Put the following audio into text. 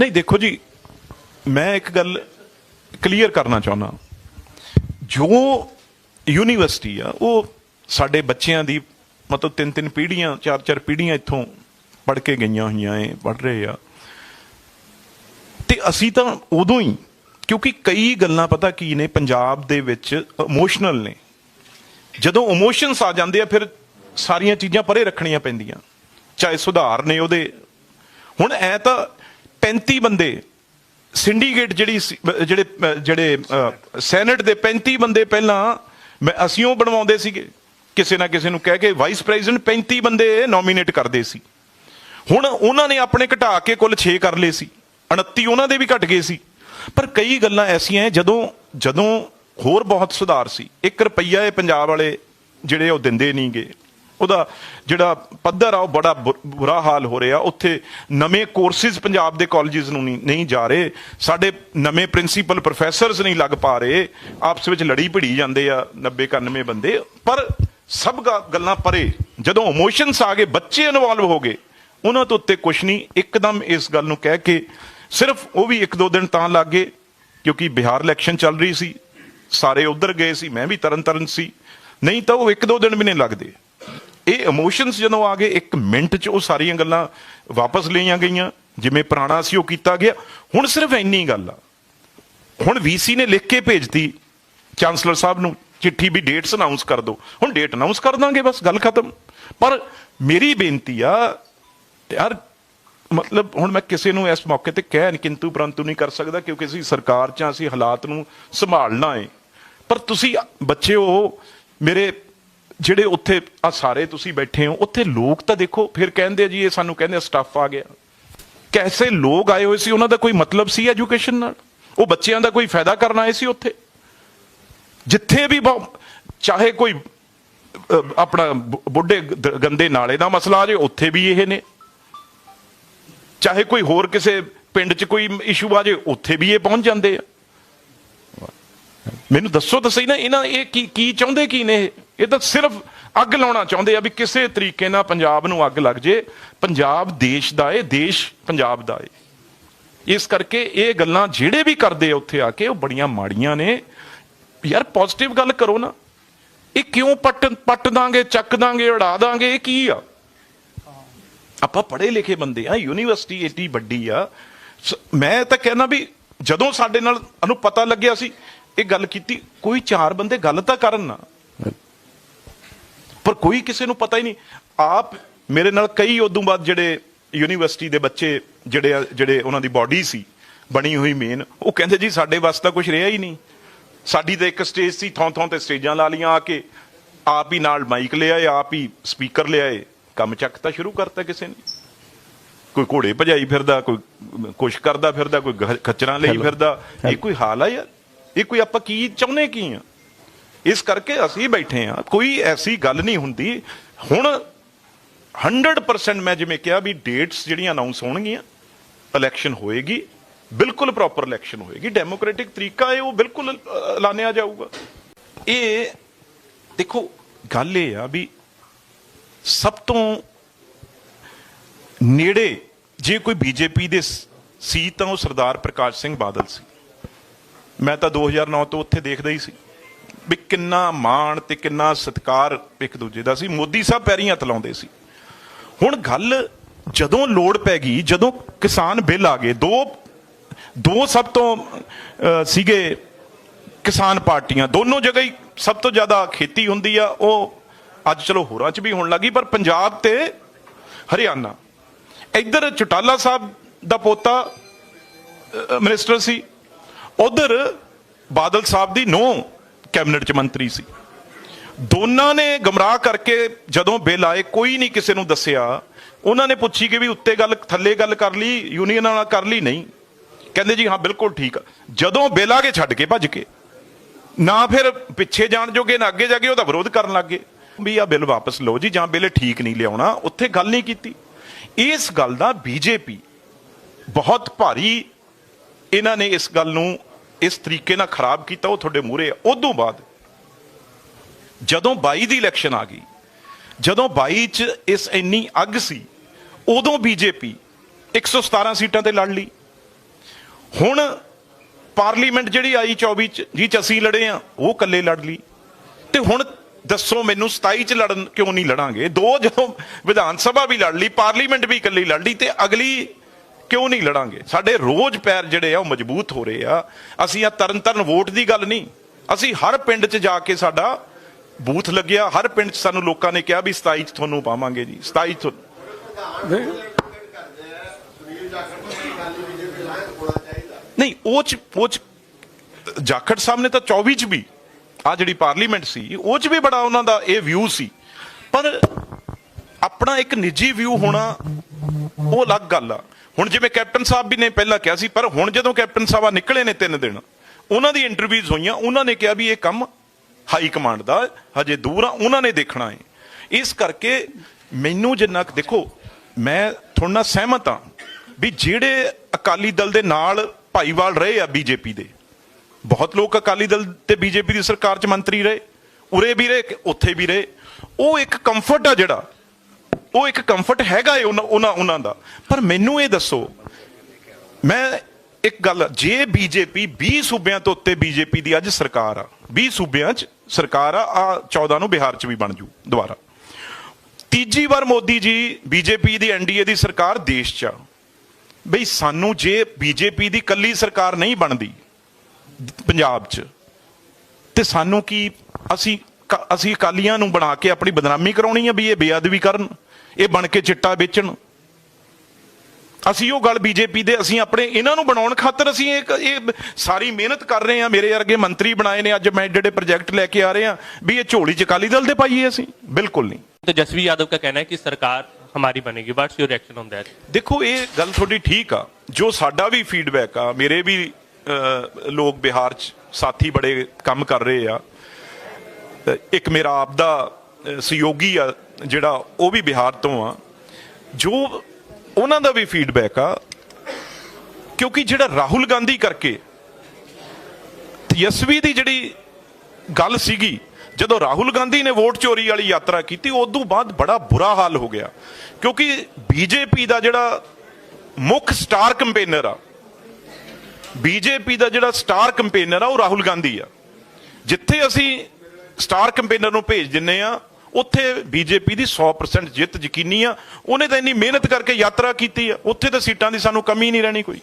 ਨਹੀਂ, ਦੇਖੋ ਜੀ, ਮੈਂ ਇੱਕ ਗੱਲ ਕਲੀਅਰ ਕਰਨਾ ਚਾਹੁੰਦਾ। ਜੋ ਯੂਨੀਵਰਸਿਟੀ ਆ, ਉਹ ਸਾਡੇ ਬੱਚਿਆਂ ਦੀ ਮਤਲਬ ਤਿੰਨ ਤਿੰਨ ਪੀੜ੍ਹੀਆਂ, ਚਾਰ ਚਾਰ ਪੀੜ੍ਹੀਆਂ ਇੱਥੋਂ ਪੜ੍ਹ ਕੇ ਗਈਆਂ ਹੋਈਆਂ ਏ ਪੜ੍ਹ ਰਹੇ ਆ। ਤੇ ਅਸੀਂ ਤਾਂ ਉਦੋਂ ਹੀ, ਕਿਉਂਕਿ ਕਈ ਗੱਲਾਂ ਪਤਾ ਕੀ ਨੇ, ਪੰਜਾਬ ਦੇ ਵਿੱਚ ਇਮੋਸ਼ਨਲ ਨੇ। ਜਦੋਂ ਇਮੋਸ਼ਨਸ ਆ ਜਾਂਦੇ ਆ, ਫਿਰ ਸਾਰੀਆਂ ਚੀਜ਼ਾਂ ਪਰੇ ਰੱਖਣੀਆਂ ਪੈਂਦੀਆਂ। ਚਾਹੇ ਸੁਧਾਰ ਨੇ ਉਹਦੇ। ਹੁਣ ਐ ਤਾਂ 35 ਬੰਦੇ ਸਿੰਡੀਕੇਟ ਜਿਹੜੀ ਜਿਹੜੇ ਜਿਹੜੇ ਅਹ, ਸੈਨੇਟ ਦੇ 35 ਬੰਦੇ ਪਹਿਲਾਂ ਮੈਂ ਅਸੀਂ ਉਹ ਬਣਵਾਉਂਦੇ ਸੀਗੇ। ਕਿਸੇ ਨਾ ਕਿਸੇ ਨੂੰ ਕਹਿ ਕੇ ਵਾਈਸ ਪ੍ਰੈਜ਼ੀਡੈਂਟ 35 ਬੰਦੇ ਨੋਮੀਨੇਟ ਕਰਦੇ ਸੀ। ਹੁਣ ਉਹਨਾਂ ਨੇ ਆਪਣੇ ਘਟਾ ਕੇ ਕੁੱਲ 6 ਕਰ ਲਏ ਸੀ। 29 ਉਹਨਾਂ ਦੇ ਵੀ ਘਟ ਗਏ ਸੀ। ਪਰ ਕਈ ਗੱਲਾਂ ਐਸੀਆਂ ਜਦੋਂ ਜਦੋਂ ਹੋਰ ਬਹੁਤ ਸੁਧਾਰ ਸੀ। 1 ਰੁਪਈਆ ਇਹ ਪੰਜਾਬ ਵਾਲੇ ਜਿਹੜੇ ਉਹ ਦਿੰਦੇ ਨਹੀਂਗੇ ਉਹਦਾ ਜਿਹੜਾ ਪੱਧਰ ਆ, ਉਹ ਬੜਾ ਬੁ- ਬੁਰਾ ਹਾਲ ਹੋ ਰਿਹਾ। ਉੱਥੇ ਨਵੇਂ ਕੋਰਸਿਸ ਪੰਜਾਬ ਦੇ ਕਾਲਜਸ ਨੂੰ ਨਹੀਂ ਜਾ ਰਹੇ। ਸਾਡੇ ਨਵੇਂ ਪ੍ਰਿੰਸੀਪਲ ਪ੍ਰੋਫੈਸਰਸ ਨਹੀਂ ਲੱਗ ਪਾ ਰਹੇ। ਆਪਸ ਵਿੱਚ ਲੜੀ ਭਿੜੀ ਜਾਂਦੇ ਆ 90 91 ਬੰਦੇ। ਪਰ ਸਭ ਗਾ- ਗੱਲਾਂ ਪਰੇ। ਜਦੋਂ ਇਮੋਸ਼ਨਸ ਆ ਗਏ, ਬੱਚੇ ਇਨਵੋਲਵ ਹੋ ਗਏ, ਉਹਨਾਂ ਤੋਂ ਉੱਤੇ ਕੁਛ ਨਹੀਂ। ਇੱਕਦਮ ਇਸ ਗੱਲ ਨੂੰ ਕਹਿ ਕੇ ਸਿਰਫ ਉਹ ਵੀ ਇੱਕ ਦੋ ਦਿਨ ਤਾਂ ਲੱਗ ਗਏ, ਕਿਉਂਕਿ ਬਿਹਾਰ ਇਲੈਕਸ਼ਨ ਚੱਲ ਰਹੀ ਸੀ। ਸਾਰੇ ਉਧਰ ਗਏ ਸੀ, ਮੈਂ ਵੀ ਤਰਨ ਤਰਨ ਸੀ। ਨਹੀਂ ਤਾਂ ਉਹ ਇੱਕ ਦੋ ਦਿਨ ਵੀ ਨਹੀਂ ਲੱਗਦੇ। ਇਹ ਇਮੋਸ਼ਨਸ ਜਦੋਂ ਆ ਗਏ, ਇੱਕ ਮਿੰਟ 'ਚ ਉਹ ਸਾਰੀਆਂ ਗੱਲਾਂ ਵਾਪਸ ਲਈਆਂ ਗਈਆਂ। ਜਿਵੇਂ ਪੁਰਾਣਾ ਸੀ, ਉਹ ਕੀਤਾ ਗਿਆ। ਹੁਣ ਸਿਰਫ ਇੰਨੀ ਗੱਲ ਆ। ਹੁਣ ਵੀਸੀ ਨੇ ਲਿਖ ਕੇ ਭੇਜਤੀ ਚਾਂਸਲਰ ਸਾਹਿਬ ਨੂੰ, ਚਿੱਠੀ ਵੀ ਡੇਟਸ ਅਨਾਉਂਸ ਕਰ ਦਿਓ। ਹੁਣ ਡੇਟ ਅਨਾਉਂਸ ਕਰ ਦਾਂਗੇ ਬਸ, ਗੱਲ ਖਤਮ। ਪਰ ਮੇਰੀ ਬੇਨਤੀ ਆ, ਯਾਰ, ਮਤਲਬ ਹੁਣ ਮੈਂ ਕਿਸੇ ਨੂੰ ਇਸ ਮੌਕੇ ਤੇ ਕਹਿ ਨਹੀਂ ਕਿੰਤੂ ਪਰੰਤੂ ਨਹੀਂ ਕਰ ਸਕਦਾ, ਕਿਉਂਕਿ ਅਸੀਂ ਸਰਕਾਰ ਚ ਅਸੀਂ ਹਾਲਾਤ ਨੂੰ ਸੰਭਾਲਣਾ ਹੈ ਪਰ ਤੁਸੀਂ ਬੱਚਿਓ, ਮੇਰੇ ਜਿਹੜੇ ਉੱਥੇ ਆ ਸਾਰੇ ਤੁਸੀਂ ਬੈਠੇ ਹੋ, ਉੱਥੇ ਲੋਕ ਤਾਂ ਦੇਖੋ, ਫਿਰ ਕਹਿੰਦੇ ਆ ਜੀ, ਇਹ ਸਾਨੂੰ ਕਹਿੰਦੇ ਸਟਾਫ ਆ ਗਿਆ। ਕੈਸੇ ਲੋਕ ਆਏ ਹੋਏ ਸੀ, ਉਹਨਾਂ ਦਾ ਕੋਈ ਮਤਲਬ ਸੀ ਐਜੂਕੇਸ਼ਨ ਨਾਲ? ਉਹ ਬੱਚਿਆਂ ਦਾ ਕੋਈ ਫਾਇਦਾ ਕਰਨ ਆਏ ਸੀ ਉੱਥੇ? ਜਿੱਥੇ ਵੀ ਬਹੁ- ਚਾਹੇ ਕੋਈ ਆਪਣਾ ਬੁੱਢੇ ਗੰਦੇ ਨਾਲੇ ਦਾ ਮਸਲਾ ਆ ਜੇ, ਉੱਥੇ ਵੀ ਇਹ ਨੇ। ਚਾਹੇ ਕੋਈ ਹੋਰ ਕਿਸੇ ਪਿੰਡ 'ਚ ਕੋਈ ਇਸ਼ੂ ਆ ਜੇ, ਉੱਥੇ ਵੀ ਇਹ ਪਹੁੰਚ ਜਾਂਦੇ ਆ। ਮੈਨੂੰ ਦੱਸੋ ਤਾਂ ਸਹੀ ਨਾ, ਇਹਨਾਂ ਇਹ ਕੀ ਕੀ ਚਾਹੁੰਦੇ ਕੀ ਨੇ ਇਹ? ਇਹ ਤਾਂ ਸਿਰਫ ਅੱਗ ਲਾਉਣਾ ਚਾਹੁੰਦੇ ਆ ਵੀ ਕਿਸੇ ਤਰੀਕੇ ਨਾਲ ਪੰਜਾਬ ਨੂੰ ਅੱਗ ਲੱਗ ਜੇ। ਪੰਜਾਬ ਦੇਸ਼ ਦਾ ਏ, ਦੇਸ਼ ਪੰਜਾਬ ਦਾ ਏ। ਇਸ ਕਰਕੇ ਇਹ ਗੱਲਾਂ ਜਿਹੜੇ ਵੀ ਕਰਦੇ ਆ ਉੱਥੇ ਆ ਕੇ ਉਹ ਬੜੀਆਂ ਮਾੜੀਆਂ ਨੇ। ਯਾਰ ਪੋਜ਼ਿਟਿਵ ਗੱਲ ਕਰੋ ਨਾ। ਇਹ ਕਿਉਂ ਪੱਟ ਪੱਟ ਦਾਂਗੇ, ਚੱਕ ਦਾਂਗੇ, ਉਡਾ ਦਾਂਗੇ, ਇਹ ਕੀ ਆ? ਆਪਾਂ ਪੜ੍ਹੇ ਲਿਖੇ ਬੰਦੇ ਆ, ਯੂਨੀਵਰਸਿਟੀ ਏਡੀ ਵੱਡੀ ਆ। ਸ- ਮੈਂ ਤਾਂ ਕਹਿੰਦਾ ਵੀ ਜਦੋਂ ਸਾਡੇ ਨਾਲ ਸਾਨੂੰ ਪਤਾ ਲੱਗਿਆ ਸੀ, ਇਹ ਗੱਲ ਕੀਤੀ, ਕੋਈ ਚਾਰ ਬੰਦੇ ਗੱਲ ਤਾਂ ਕਰਨ ਨਾ। ਪਰ ਕੋਈ ਕਿਸੇ ਨੂੰ ਪਤਾ ਹੀ ਨਹੀਂ। ਆਪ ਮੇਰੇ ਨਾਲ ਕਈ ਉਦੋਂ ਬਾਅਦ ਜਿਹੜੇ ਯੂਨੀਵਰਸਿਟੀ ਦੇ ਬੱਚੇ ਜਿਹੜੇ ਜਿਹੜੇ ਉਹਨਾਂ ਦੀ ਬਾਡੀ ਸੀ ਬਣੀ ਹੋਈ ਮੇਨ ਉਹ ਕਹਿੰਦੇ ਜੀ ਸਾਡੇ ਵਾਸਤੇ ਤਾਂ ਕੁਝ ਰਿਹਾ ਹੀ ਨਹੀਂ। ਸਾਡੀ ਤਾਂ ਇੱਕ ਸਟੇਜ ਸੀ ਥੋਂ ਥੋਂ ਤੇ ਸਟੇਜਾਂ ਲਾ ਲੀਆਂ ਆ ਕੇ ਆਪ ਹੀ ਨਾਲ ਮਾਈਕ ਲਿਆਏ ਆਪ ਹੀ ਸਪੀਕਰ ਲਿਆਏ ਕੰਮ ਚੱਕ ਤਾਂ ਸ਼ੁਰੂ ਕਰਤਾ ਕਿਸੇ ਨੇ। ਕੋਈ ਘੋੜੇ ਭਜਾਈ ਫਿਰਦਾ ਕੋਈ ਕੁਛ ਕਰਦਾ ਫਿਰਦਾ ਕੋਈ ਖੱਚਰਾਂ ਲਈ ਫਿਰਦਾ। ਇਹ ਕੋਈ ਹਾਲ ਆ ਯਾਰ? ਇਹ ਕੋਈ ਆਪਾਂ ਕੀ ਚਾਹੁੰਦੇ ਕੀ ਆ? ਇਸ ਕਰਕੇ ਅਸੀਂ ਬੈਠੇ ਆ ਕੋਈ ਐਸੀ ਗੱਲ ਨਹੀਂ ਹੁੰਦੀ। ਹੁਣ 100% ਮੈਂ ਜਿਵੇਂ ਕਿਹਾ ਵੀ ਡੇਟਸ ਜਿਹੜੀਆਂ ਅਨਾਉਂਸ ਹੋਣਗੀਆਂ ਇਲੈਕਸ਼ਨ ਹੋਏਗੀ, ਬਿਲਕੁਲ ਪ੍ਰੋਪਰ ਇਲੈਕਸ਼ਨ ਹੋਏਗੀ। ਡੈਮੋਕ੍ਰੈਟਿਕ ਤਰੀਕਾ ਹੈ ਉਹ ਬਿਲਕੁਲ ਐਲਾਨਿਆ ਜਾਊਗਾ। ਇਹ ਦੇਖੋ, ਗੱਲ ਇਹ ਆ ਵੀ ਸਭ ਤੋਂ ਨੇੜੇ ਜੇ ਕੋਈ ਬੀਜੇਪੀ ਦੇ ਸੀ ਤਾਂ ਉਹ ਸਰਦਾਰ ਪ੍ਰਕਾਸ਼ ਸਿੰਘ ਬਾਦਲ ਸੀ। ਮੈਂ ਤਾਂ 2009 ਤੋਂ ਉੱਥੇ ਦੇਖਦਾ ਹੀ ਸੀ। ਵੀ ਕਿੰਨਾ ਮਾਣ ਤੇ ਕਿੰਨਾ ਸਤਿਕਾਰ ਇੱਕ ਦੂਜੇ ਦਾ ਸੀ। ਮੋਦੀ ਸਾਹਿਬ ਪੈਰੀਂ ਹੱਥ ਲਾਉਂਦੇ ਸੀ। ਹੁਣ ਗੱਲ ਜਦੋਂ ਲੋੜ ਪੈ ਗਈ ਜਦੋਂ ਕਿਸਾਨ ਬਿੱਲ ਆ ਗਏ ਦੋ ਦੋ ਸਭ ਤੋਂ ਸੀਗੇ ਕਿਸਾਨ ਪਾਰਟੀਆਂ। ਦੋਨੋਂ ਜਗ੍ਹਾ ਹੀ ਸਭ ਤੋਂ ਜ਼ਿਆਦਾ ਖੇਤੀ ਹੁੰਦੀ ਆ ਉਹ ਅੱਜ ਚਲੋ ਹੋਰਾਂ 'ਚ ਵੀ ਹੋਣ ਲੱਗੀ ਪਰ ਪੰਜਾਬ ਤੇ ਹਰਿਆਣਾ। ਇੱਧਰ ਚਟਾਲਾ ਸਾਹਿਬ ਦਾ ਪੋਤਾ ਅਹ, ਮਿਨਿਸਟਰ ਸੀ। ਉਧਰ ਬਾਦਲ ਸਾਹਿਬ ਦੀ ਨੋ ਕੈਬਨਿਟ ਚ ਮੰਤਰੀ ਸੀ। ਦੋਨਾਂ ਨੇ ਗਮਰਾਹ ਕਰਕੇ ਜਦੋਂ ਬਿੱਲ ਆਏ, ਕੋਈ ਨਹੀਂ ਕਿਸੇ ਨੂੰ ਦੱਸਿਆ। ਉਹਨਾਂ ਨੇ ਪੁੱਛੀ ਕਿ ਵੀ ਉੱਤੇ ਗੱਲ, ਥੱਲੇ ਗੱਲ ਕਰ ਲਈ, ਯੂਨੀਅਨਾਂ ਨਾਲ ਕਰ ਲਈ, ਨਹੀਂ। ਕਹਿੰਦੇ ਜੀ, ਹਾਂ, ਬਿਲਕੁਲ ਠੀਕ ਆ। ਜਦੋਂ ਬਿੱਲ ਆ ਕੇ ਛੱਡ ਕੇ ਭੱਜ ਕੇ। ਨਾ ਫਿਰ ਪਿੱਛੇ ਜਾਣ ਜੋਗੇ, ਨਾ ਅੱਗੇ ਜਾ ਕੇ ਉਹਦਾ ਵਿਰੋਧ ਕਰਨ ਲੱਗੇ ਵੀ ਆ ਬਿੱਲ ਵਾਪਸ ਲਓ ਜੀ, ਜਾਂ ਬਿੱਲ ਠੀਕ ਨਹੀਂ ਲਿਆਉਣਾ, ਉੱਥੇ ਗੱਲ ਨਹੀਂ ਕੀਤੀ। ਇਸ ਗੱਲ ਦਾ ਬੀਜੇਪੀ ਬਹੁਤ ਭਾਰੀ, ਇਹਨਾਂ ਨੇ ਇਸ ਗੱਲ ਨੂੰ ਇਸ ਤਰੀਕੇ ਨਾਲ ਖਰਾਬ ਕੀਤਾ, ਉਹ ਤੁਹਾਡੇ ਮੂਹਰੇ ਆ। ਉਦੋਂ ਬਾਅਦ ਜਦੋਂ 22 ਦੀ ਇਲੈਕਸ਼ਨ ਆ ਗਈ, ਜਦੋਂ 22 ਚ ਇਸ ਇੰਨੀ ਅੱਗ ਸੀ, ਉਦੋਂ ਬੀਜੇਪੀ 117 ਸੀਟਾਂ ਤੇ ਲੜ ਲਈ। ਹੁਣ ਪਾਰਲੀਮੈਂਟ ਜਿਹੜੀ ਆਈ 24 ਚ, ਜੀ ਚ ਅਸੀਂ ਲੜੇ ਆ, ਉਹ ਇਕੱਲੇ ਲੜ ਲਈ। ਤੇ ਹੁਣ ਦੱਸੋ ਮੈਨੂੰ 27 ਚ ਲੜਨ ਕਿਉਂ ਨਹੀਂ ਲੜਾਂਗੇ? ਦੋ ਜਦੋਂ ਵਿਧਾਨ ਸਭਾ ਵੀ ਲੜ ਲਈ, ਪਾਰਲੀਮੈਂਟ ਵੀ ਇਕੱਲੀ ਲੜ ਲਈ ਤੇ ਅਗਲੀ ਕਿਉਂ ਨਹੀਂ ਲੜਾਂਗੇ? ਸਾਡੇ ਰੋਜ਼ ਪੈਰ ਜਿਹੜੇ ਆ, ਉਹ ਮਜ਼ਬੂਤ ਹੋ ਰਹੇ ਆ। ਅਸੀਂ ਆ ਤਰਨ ਤਰਨ ਵੋਟ ਦੀ ਗੱਲ ਨਹੀਂ। ਅਸੀਂ ਹਰ ਪਿੰਡ 'ਚ ਜਾ ਕੇ ਸਾਡਾ ਬੂਥ ਲੱਗਿਆ। ਹਰ ਪਿੰਡ 'ਚ ਸਾਨੂੰ ਲੋਕਾਂ ਨੇ ਕਿਹਾ ਵੀ 27 'ਚ ਤੁਹਾਨੂੰ ਪਾਵਾਂਗੇ ਜੀ। 27 'ਚ ਨਹੀਂ, ਉਹ ਚ ਉਹ ਚ ਜਾਖੜ ਸਾਹਿਬ ਨੇ ਤਾਂ 24 ਚ ਵੀ ਆ ਜਿਹੜੀ ਪਾਰਲੀਮੈਂਟ ਸੀ, ਉਹ ਚ ਵੀ ਬੜਾ ਉਹਨਾਂ ਦਾ ਇਹ ਵਿਊ ਸੀ। ਪਰ ਆਪਣਾ ਇੱਕ ਨਿੱਜੀ ਵਿਊ ਹੋਣਾ ਉਹ ਅਲੱਗ ਗੱਲ ਆ। ਹੁਣ ਜਿਵੇਂ ਕੈਪਟਨ ਸਾਹਿਬ ਵੀ ਨੇ ਪਹਿਲਾਂ ਕਿਹਾ ਸੀ, ਪਰ ਹੁਣ ਜਦੋਂ ਕੈਪਟਨ ਸਾਹਿਬਾ ਨਿਕਲੇ ਨੇ ਤਿੰਨ ਦਿਨ, ਉਹਨਾਂ ਦੀ ਇੰਟਰਵਿਊਜ਼ ਹੋਈਆਂ, ਉਹਨਾਂ ਨੇ ਕਿਹਾ ਵੀ ਇਹ ਕੰਮ ਹਾਈ ਕਮਾਂਡ ਦਾ, ਹਜੇ ਦੂਰ ਆ, ਉਹਨਾਂ ਨੇ ਦੇਖਣਾ ਹੈ। ਇਸ ਕਰਕੇ ਮੈਨੂੰ ਜਿੰਨਾ ਕੁ ਦੇਖੋ, ਮੈਂ ਤੁਹਾਡੇ ਨਾਲ ਸਹਿਮਤ ਹਾਂ ਵੀ ਜਿਹੜੇ ਅਕਾਲੀ ਦਲ ਦੇ ਨਾਲ ਭਾਈਵਾਲ ਰਹੇ ਆ ਬੀਜੇਪੀ ਦੇ, ਬਹੁਤ ਲੋਕ ਅਕਾਲੀ ਦਲ ਤੇ ਬੀਜੇਪੀ ਦੀ ਸਰਕਾਰ 'ਚ ਮੰਤਰੀ ਰਹੇ, ਉਰੇ ਵੀ ਰਹੇ, ਉੱਥੇ ਵੀ ਰਹੇ, ਉਹ ਇੱਕ ਕੰਫਰਟ ਆ ਜਿਹੜਾ ਉਹ ਇੱਕ ਕੰਫਰਟ ਹੈਗਾ ਏ ਉਹਨਾਂ ਉਹਨਾਂ ਉਹਨਾਂ ਦਾ। ਪਰ ਮੈਨੂੰ ਇਹ ਦੱਸੋ, ਮੈਂ ਇੱਕ ਗੱਲ, ਜੇ ਬੀਜੇਪੀ 20 ਸੂਬਿਆਂ ਤੋਂ ਉੱਤੇ ਬੀਜੇਪੀ ਦੀ ਅੱਜ ਸਰਕਾਰ ਆ 20 ਸੂਬਿਆਂ 'ਚ ਸਰਕਾਰ ਆ ਆ 14 ਨੂੰ ਬਿਹਾਰ 'ਚ ਵੀ ਬਣ ਜੂ ਦੁਬਾਰਾ। ਤੀਜੀ ਵਾਰ ਮੋਦੀ ਜੀ ਬੀਜੇਪੀ ਦੀ ਐਨਡੀਏ ਦੀ ਸਰਕਾਰ ਦੇਸ਼ 'ਚ ਆ। ਬਈ ਸਾਨੂੰ ਜੇ ਬੀਜੇਪੀ ਦੀ ਕੱਲੀ ਸਰਕਾਰ ਨਹੀਂ ਬਣਦੀ ਪੰਜਾਬ 'ਚ, ਤੇ ਸਾਨੂੰ ਕੀ ਅਸੀਂ ਕ- ਅਸੀਂ ਅਕਾਲੀਆਂ ਨੂੰ ਬਣਾ ਕੇ ਆਪਣੀ ਬਦਨਾਮੀ ਕਰਾਉਣੀ ਆ ਵੀ ਇਹ ਬੇਅਦਬੀ ਕਰਨ? ਇਹ ਬਣ ਕੇ ਚਿੱਟਾ ਵੇਚਣ ਅਸੀਂ ਉਹ ਗੱਲ ਬੀਜੇਪੀ ਦੇ ਅਸੀਂ ਆਪਣੇ ਇਹਨਾਂ ਨੂੰ ਬਣਾਉਣ ਖਾਤਰ ਅਸੀਂ ਇੱਕ ਇਹ ਸਾਰੀ ਮਿਹਨਤ ਕਰ ਰਹੇ ਆ ਮੇਰੇ ਵਰਗੇ ਮੰਤਰੀ ਬਣਾਏ ਨੇ ਅੱਜ ਮੈਂ ਜਿਹੜੇ ਪ੍ਰੋਜੈਕਟ ਲੈ ਕੇ ਆ ਰਹੇ ਆ ਵੀ ਇਹ ਝੋਲੀ ਚ ਅਕਾਲੀ ਦਲ ਦੇ ਪਾਈਏ ਅਸੀਂ ਬਿਲਕੁਲ ਨਹੀਂ तो जसवी यादव का कहना है कि सरकार हमारी बनेगी what's your reaction on that ਦੇਖੋ ਇਹ ਗੱਲ ਤੁਹਾਡੀ ਠੀਕ ਆ ਜੋ ਸਾਡਾ ਵੀ ਫੀਡਬੈਕ ਆ ਮੇਰੇ ਵੀ ਅਹ, ਲੋਕ ਬਿਹਾਰ ਚ ਸਾਥੀ ਬੜੇ ਕੰਮ ਕਰ ਰਹੇ ਆ ਅਹ, ਇੱਕ ਮੇਰਾ ਆਪ ਦਾ ਅਹ, ਸਹਿਯੋਗੀ ਆ ਜਿਹੜਾ ਉਹ ਵੀ ਬਿਹਾਰ ਤੋਂ ਆ, ਜੋ ਉਹਨਾਂ ਦਾ ਵੀ ਫੀਡਬੈਕ ਆ, ਕਿਉਂਕਿ ਜਿਹੜਾ ਰਾਹੁਲ ਗਾਂਧੀ ਕਰਕੇ ਤੇਜਸਵੀ ਦੀ ਜਿਹੜੀ ਗੱਲ ਸੀਗੀ, ਜਦੋਂ ਰਾਹੁਲ ਗਾਂਧੀ ਨੇ ਵੋਟ ਚੋਰੀ ਵਾਲੀ ਯਾਤਰਾ ਕੀਤੀ, ਉਦੋਂ ਬਾਅਦ ਬੜਾ ਬੁਰਾ ਹਾਲ ਹੋ ਗਿਆ। ਕਿਉਂਕਿ ਬੀਜੇਪੀ ਦਾ ਜਿਹੜਾ ਮੁੱਖ ਸਟਾਰ ਕੰਪੇਨਰ ਆ, ਬੀਜੇਪੀ ਦਾ ਜਿਹੜਾ ਸਟਾਰ ਕੰਪੇਨਰ ਆ, ਉਹ ਰਾਹੁਲ ਗਾਂਧੀ ਆ। ਜਿੱਥੇ ਅਸੀਂ ਸਟਾਰ ਕੰਪੇਨਰ ਨੂੰ ਭੇਜ ਦਿੰਨੇ ਆ ਉੱਥੇ ਬੀਜੇਪੀ ਦੀ 100% ਜਿੱਤ ਯਕੀਨੀ ਆ। ਉਹਨੇ ਤਾਂ ਇੰਨੀ ਮਿਹਨਤ ਕਰਕੇ ਯਾਤਰਾ ਕੀਤੀ ਆ। ਉੱਥੇ ਤਾਂ ਸੀਟਾਂ ਦੀ ਸਾਨੂੰ ਕਮੀ ਨਹੀਂ ਰਹਿਣੀ ਕੋਈ।